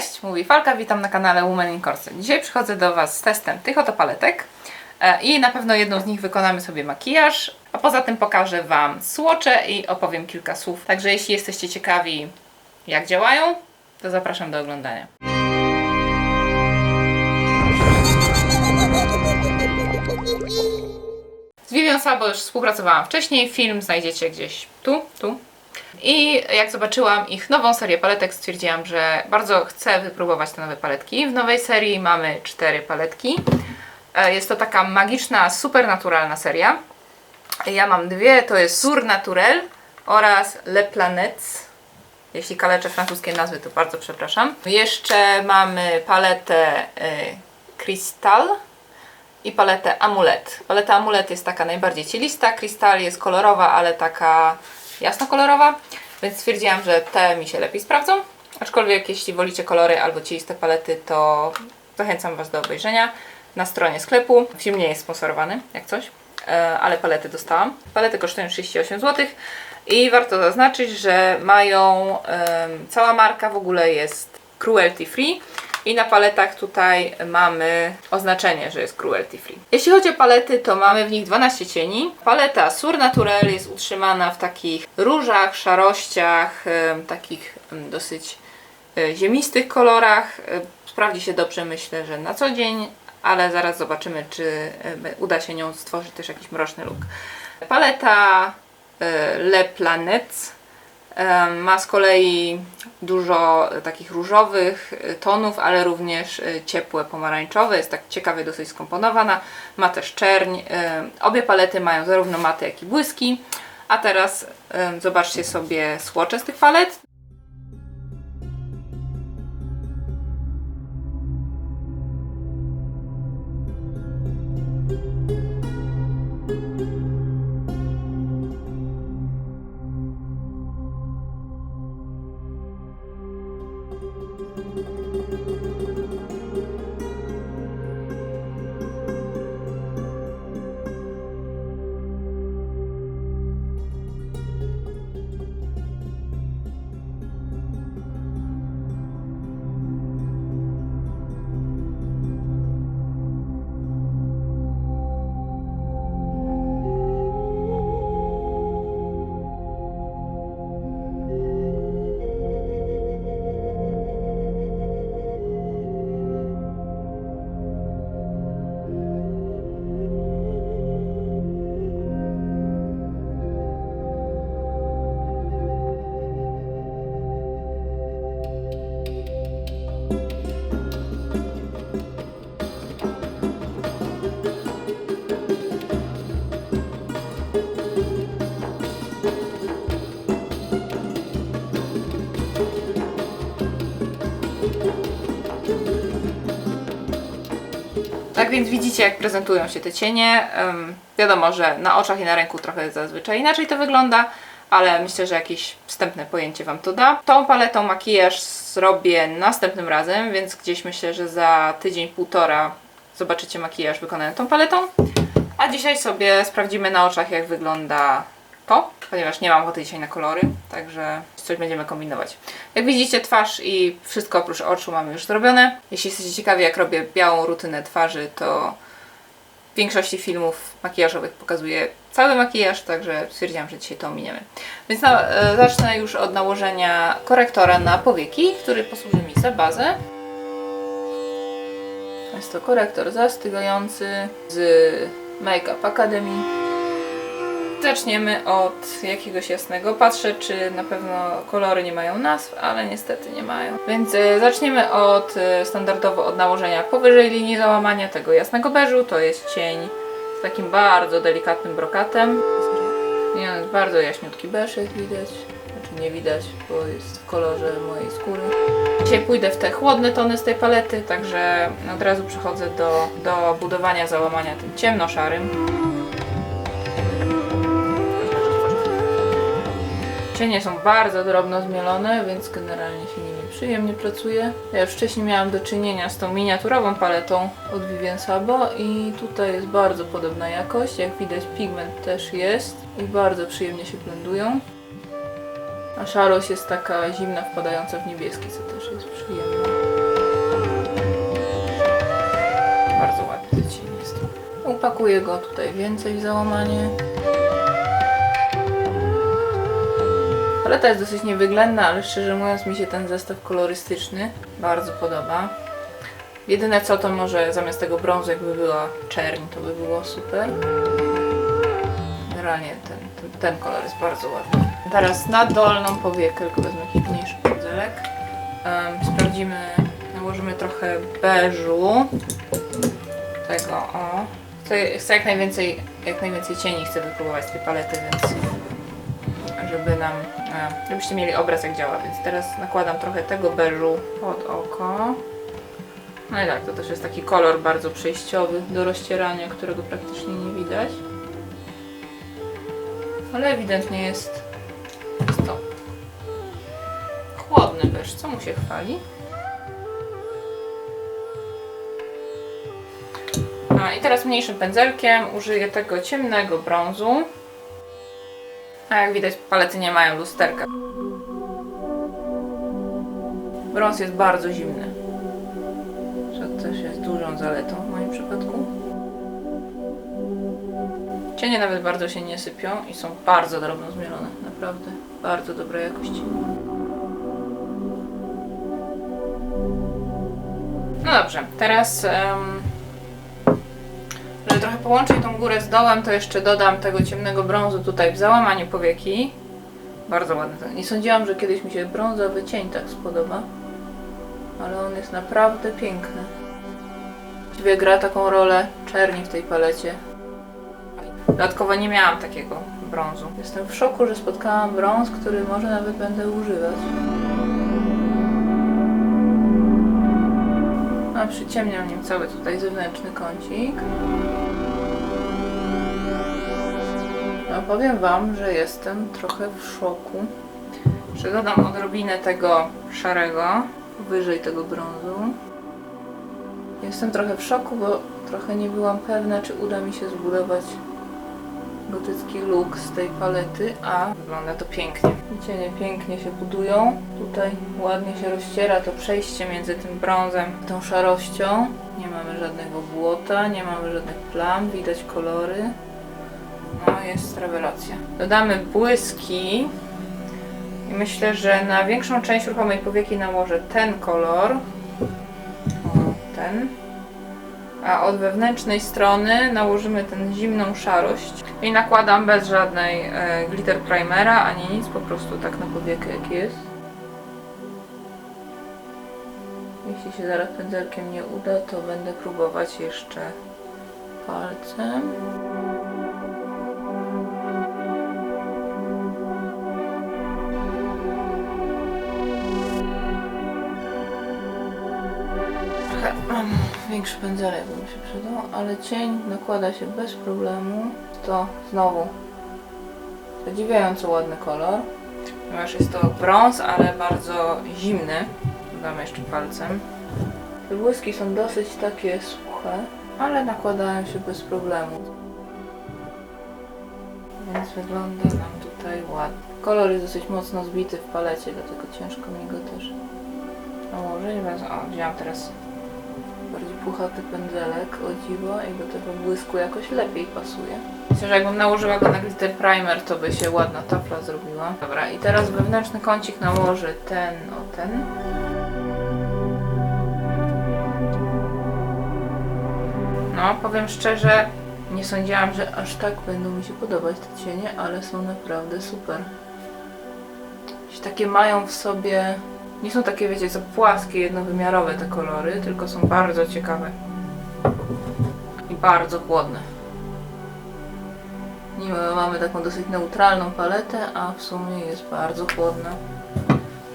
Cześć, mówi Falka, witam na kanale Women in Corset. Dzisiaj przychodzę do Was z testem tych oto paletek e, i na pewno jedną z nich wykonamy sobie makijaż, a poza tym pokażę Wam słocze i opowiem kilka słów. Także jeśli jesteście ciekawi jak działają, to zapraszam do oglądania. Z Vivian Sabo już współpracowałam wcześniej, film znajdziecie gdzieś tu, tu. I jak zobaczyłam ich nową serię paletek, stwierdziłam, że bardzo chcę wypróbować te nowe paletki. W nowej serii mamy cztery paletki. E, Jest to taka magiczna, supernaturalna seria. Ja mam dwie, to jest Surnaturel oraz Le Planets. Jeśli kaleczę francuskie nazwy, to bardzo przepraszam. Jeszcze mamy paletę y, Crystal i paletę Amulet. Paleta Amulet jest taka najbardziej cielista, Crystal jest kolorowa, ale taka jasnokolorowa, więc stwierdziłam, że te mi się lepiej sprawdzą. Aczkolwiek jeśli wolicie kolory albo cieliste palety, to zachęcam Was do obejrzenia na stronie sklepu. Film nie jest sponsorowany, jak coś, e, ale palety dostałam. Palety kosztują 38 zł i warto zaznaczyć, że mają, cała marka w ogóle jest cruelty free i na paletach tutaj mamy oznaczenie, że jest cruelty free. Jeśli chodzi o palety, to mamy w nich 12 cieni. Paleta Surnaturel jest utrzymana w takich różach, szarościach, takich dosyć e, ziemistych kolorach. E, Sprawdzi się dobrze, myślę, że na co dzień, ale zaraz zobaczymy, czy uda się nią stworzyć też jakiś mroczny look. Paleta e, Le Planets ma z kolei dużo e, takich różowych e, tonów, ale również e, ciepłe pomarańczowe. Jest tak ciekawie dosyć skomponowana. Ma też czerń. Obie palety mają zarówno maty, jak i błyski. A teraz zobaczcie sobie słocze z tych palet. Tak więc widzicie, jak prezentują się te cienie. Wiadomo, że na oczach i na ręku trochę zazwyczaj inaczej to wygląda, ale myślę, że jakieś wstępne pojęcie Wam to da. Tą paletą makijaż zrobię następnym razem, więc gdzieś myślę, że za tydzień, półtora zobaczycie makijaż wykonany tą paletą. A dzisiaj sobie sprawdzimy na oczach, jak wygląda ponieważ nie mam ochoty dzisiaj na kolory, także coś będziemy kombinować. Jak widzicie, twarz i wszystko oprócz oczu mamy już zrobione. Jeśli jesteście ciekawi, jak robię białą rutynę twarzy, to w większości filmów makijażowych pokazuję cały makijaż, także stwierdziłam, że dzisiaj to ominiemy. Więc na, e, zacznę już od nałożenia korektora na powieki, który posłuży mi za bazę. Jest to korektor zastygający z Makeup Academy. Zaczniemy od jakiegoś jasnego. Patrzę, czy na pewno kolory nie mają nazw, ale niestety nie mają. Więc e, zaczniemy od e, standardowo od nałożenia powyżej linii załamania tego jasnego beżu. To jest cień z takim bardzo delikatnym brokatem. Nie, on jest bardzo jaśniutki beż, jak widać. Znaczy nie widać, bo jest w kolorze mojej skóry. Dzisiaj pójdę w te chłodne tony z tej palety, także od razu przechodzę do, do budowania załamania tym ciemnoszarym. Cienie są bardzo drobno zmielone, więc generalnie się nimi przyjemnie pracuje. Ja już wcześniej miałam do czynienia z tą miniaturową paletą od Vivien Sabo i tutaj jest bardzo podobna jakość. Jak widać pigment też jest i bardzo przyjemnie się blendują. A szarość jest taka zimna, wpadająca w niebieski, co też jest przyjemne. Bardzo ładny cień jest. Upakuję go tutaj więcej w załamanie. Paleta jest dosyć niewyględna, ale szczerze mówiąc mi się ten zestaw kolorystyczny bardzo podoba. Jedyne co to może zamiast tego brązu jakby była czerń, to by było super. Generalnie ten, ten, ten kolor jest bardzo ładny. Teraz na dolną powiekę, tylko wezmę jakiś mniejszy pędzelek. Em, sprawdzimy, nałożymy trochę beżu. Tego, o. Chcę, chcę jak najwięcej, jak najwięcej cieni chcę wypróbować z tej palety, więc żeby nam, e, żebyście mieli obraz jak działa, więc teraz nakładam trochę tego beżu pod oko. No i tak, to też jest taki kolor bardzo przejściowy do rozcierania, którego praktycznie nie widać. Ale ewidentnie jest, jest to chłodny beż, co mu się chwali. A i teraz mniejszym pędzelkiem użyję tego ciemnego brązu. A jak widać palety nie mają lusterka. Brąz jest bardzo zimny. Co też jest dużą zaletą w moim przypadku. Cienie nawet bardzo się nie sypią i są bardzo drobno zmielone. Naprawdę bardzo dobrej jakości. No dobrze, teraz em, żeby trochę połączyć tą górę z dołem, to jeszcze dodam tego ciemnego brązu tutaj w załamaniu powieki. Bardzo ładny ten. Nie sądziłam, że kiedyś mi się brązowy cień tak spodoba. Ale on jest naprawdę piękny. Właściwie gra taką rolę czerni w tej palecie. Dodatkowo nie miałam takiego brązu. Jestem w szoku, że spotkałam brąz, który może nawet będę używać. A przyciemniam nim cały tutaj zewnętrzny kącik. No powiem Wam, że jestem trochę w szoku. Że dodam odrobinę tego szarego wyżej tego brązu. Jestem trochę w szoku, bo trochę nie byłam pewna, czy uda mi się zbudować gotycki look z tej palety, a wygląda to pięknie. Cienie pięknie się budują. Tutaj ładnie się rozciera to przejście między tym brązem a tą szarością. Nie mamy żadnego błota, nie mamy żadnych plam, widać kolory. No, jest rewelacja. Dodamy błyski. I myślę, że na większą część ruchomej powieki nałożę ten kolor. O, ten. A od wewnętrznej strony nałożymy tę zimną szarość. I nakładam bez żadnej e, glitter primera ani nic, po prostu tak na powiekę jak jest. Jeśli się zaraz pędzelkiem nie uda, to będę próbować jeszcze palcem. Większy pędzelek by mi się przydał, ale cień nakłada się bez problemu. To znowu zadziwiająco ładny kolor. Ponieważ jest to brąz, ale bardzo zimny. Dodam jeszcze palcem. Te błyski są dosyć takie suche, ale nakładają się bez problemu. Więc wygląda nam tutaj ładnie. Kolor jest dosyć mocno zbity w palecie, dlatego ciężko mi go też nałożyć. O, wziąłam teraz bardziej puchaty pędzelek, o dziwo, i do tego błysku jakoś lepiej pasuje. Myślę, że jakbym nałożyła go na glitter primer, to by się ładna tafla zrobiła. Dobra, i teraz wewnętrzny kącik nałożę ten, o ten. No, powiem szczerze, nie sądziłam, że aż tak będą mi się podobać te cienie, ale są naprawdę super. Takie mają w sobie nie są takie, wiecie, co płaskie, jednowymiarowe te kolory, tylko są bardzo ciekawe. I bardzo chłodne. Niby mamy taką dosyć neutralną paletę, a w sumie jest bardzo chłodna.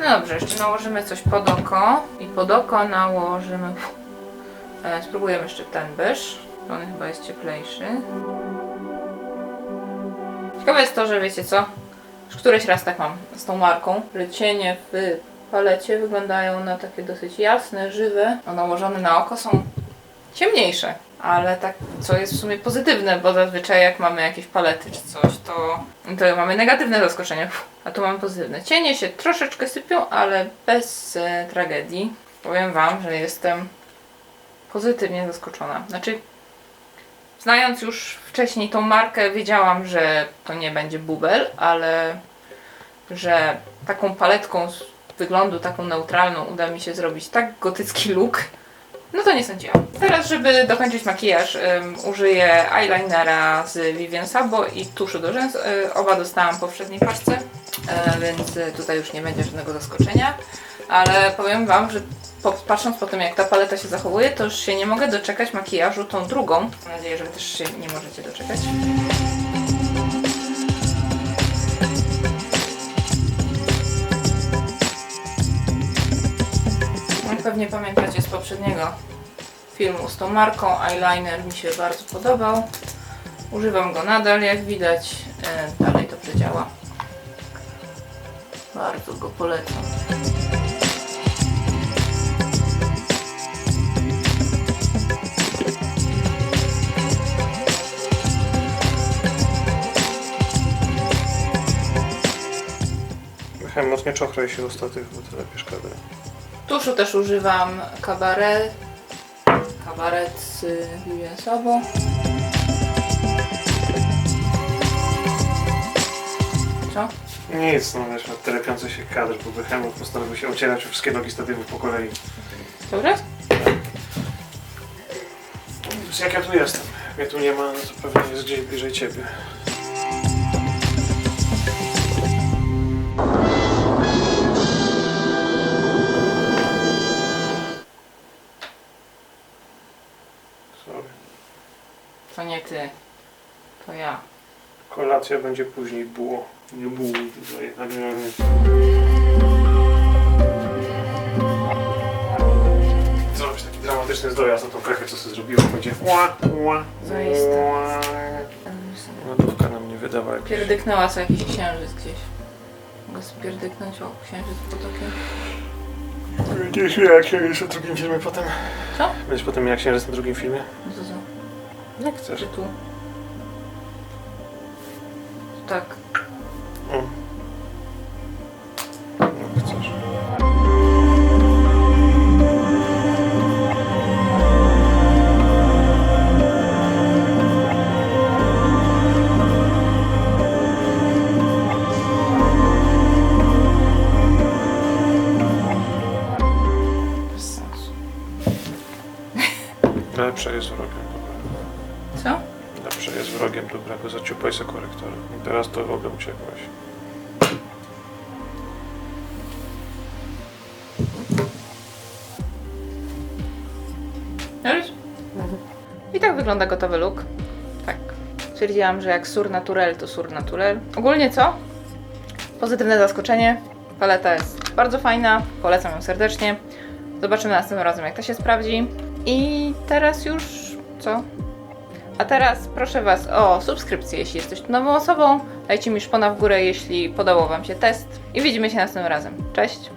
No dobrze, jeszcze nałożymy coś pod oko. I pod oko nałożymy... E, spróbujemy jeszcze ten beż. On chyba jest cieplejszy. Ciekawe jest to, że wiecie co? Już któryś raz tak mam z tą marką, że cienie w palecie wyglądają na takie dosyć jasne, żywe, a nałożone na oko są ciemniejsze. Ale tak, co jest w sumie pozytywne, bo zazwyczaj jak mamy jakieś palety czy coś, to, to mamy negatywne zaskoczenie, a tu mamy pozytywne. Cienie się troszeczkę sypią, ale bez e, tragedii. Powiem Wam, że jestem pozytywnie zaskoczona. Znaczy, Znając już wcześniej tą markę, wiedziałam, że to nie będzie bubel, ale że taką paletką wyglądu, taką neutralną, uda mi się zrobić tak gotycki look, no to nie sądziłam. Teraz, żeby dokończyć makijaż, ym, użyję eyelinera z Vivian Sabo i tuszu do rzęs. Y, oba dostałam po poprzedniej paczce, y, więc tutaj już nie będzie żadnego zaskoczenia. Ale powiem Wam, że patrząc po tym, jak ta paleta się zachowuje, to już się nie mogę doczekać makijażu tą drugą. Mam nadzieję, że Wy też się nie możecie doczekać. Pewnie pamiętacie z poprzedniego filmu z tą marką, eyeliner mi się bardzo podobał. Używam go nadal, jak widać, e, dalej dobrze działa. Bardzo go polecam. Trochę mocno czochraj się ostatnio, bo to lepiej szkoda. Tuszu też używam kabaret. Kabaret z Sabo. Co? Nic, no wiesz, telepiący się kadr, bo Behemoth postanowił się ocierać o wszystkie nogi statywów po kolei. Dobra? Więc jak ja tu jestem? Mnie tu nie ma, no to pewnie jest gdzieś bliżej ciebie. Kolacja będzie później, było. Nie było tutaj nagrane. Zrobić taki dramatyczny zdojazd na tą krechę, co sobie zrobiłem. Będzie ła, ła, Zaiste. ła. Lodówka nam nie wydała jakiejś... Pierdyknęła co jakiś księżyc gdzieś. Mogę spierdyknąć o księżyc potokiem. Będziesz miał księżyc na drugim filmie potem? Co? Będziesz potem miał księżyc na drugim filmie? No to co? Jak chcesz. Czy tu? Tak. Teraz to w ogóle uciekłeś. Już? I tak wygląda gotowy look. Tak. Stwierdziłam, że jak sur naturel, to sur naturel. Ogólnie co? Pozytywne zaskoczenie. Paleta jest bardzo fajna, polecam ją serdecznie. Zobaczymy następnym razem, jak to się sprawdzi. I teraz już co? A teraz proszę Was o subskrypcję, jeśli jesteś nową osobą. Dajcie mi szpona w górę, jeśli podobał Wam się test. I widzimy się następnym razem. Cześć!